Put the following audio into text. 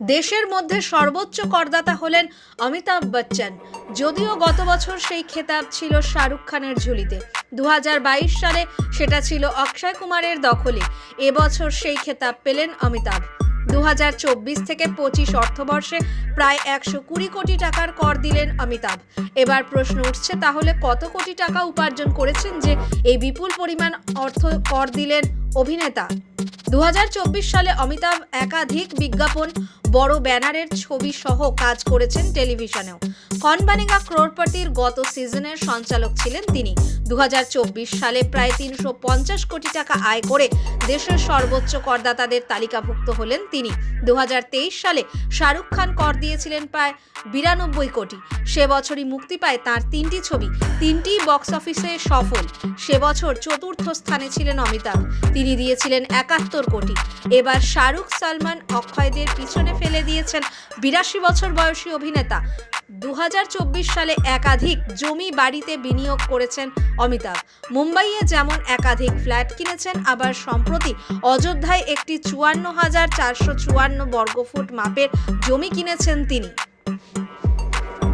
দেশের মধ্যে সর্বোচ্চ করদাতা হলেন অমিতাভ বচ্চন। যদিও গত বছর সেই খেতাব ছিল শাহরুখ খানের ঝুলিতে। দু হাজার বাইশ সালে সেটা ছিল অক্ষয় কুমারের দখলে। এবছর সেই খেতাব পেলেন অমিতাভ। দু হাজার চব্বিশ থেকে পঁচিশ অর্থবর্ষে প্রায় একশো কুড়ি কোটি টাকার কর দিলেন অমিতাভ। এবার প্রশ্ন উঠছে, তাহলে কত কোটি টাকা উপার্জন করেছেন যে এই বিপুল পরিমাণ অর্থ কর দিলেন অভিনেতা? দু হাজার চব্বিশ সালে অমিতাভ একাধিক বিজ্ঞাপন বড় ব্যানারের ছবি সহ কাজ করেছেন টেলিভিশনেও। কনবানেগা ক্রোরপতির গত সিজনের সঞ্চালক ছিলেন তিনি। দু হাজার চব্বিশ সালে প্রায় তিনশো পঞ্চাশ কোটি টাকা আয় করে দেশের সর্বোচ্চ করদাতাদের তালিকাভুক্ত হলেন তিনি। দু হাজার তেইশ সালে শাহরুখ খান কর দিয়েছিলেন প্রায় বিরানব্বই কোটি। সে বছরই মুক্তি পায় তার তিনটি ছবি। তিনটি বক্স অফিসে সফল। সে বছর চতুর্থ স্থানে ছিলেন অমিতাভ। তিনি দিয়েছিলেন একাত্তর কোটি। এবার শাহরুখ, সালমান, অক্ষয়দের পিছনে ফেলে দিয়েছেন বিরাশি বছর বয়সী অভিনেতা। দু হাজার চব্বিশ সালে একাধিক জমি বাড়িতে বিনিয়োগ করেছেন অমিতাভ। মুম্বাইয়ে যেমন একাধিক ফ্ল্যাট কিনেছেন, আবার সম্প্রতি অযোধ্যায় একটি চুয়ান্ন হাজার চারশো চুয়ান্ন বর্গফুট মাপের জমি কিনেছেন তিনি।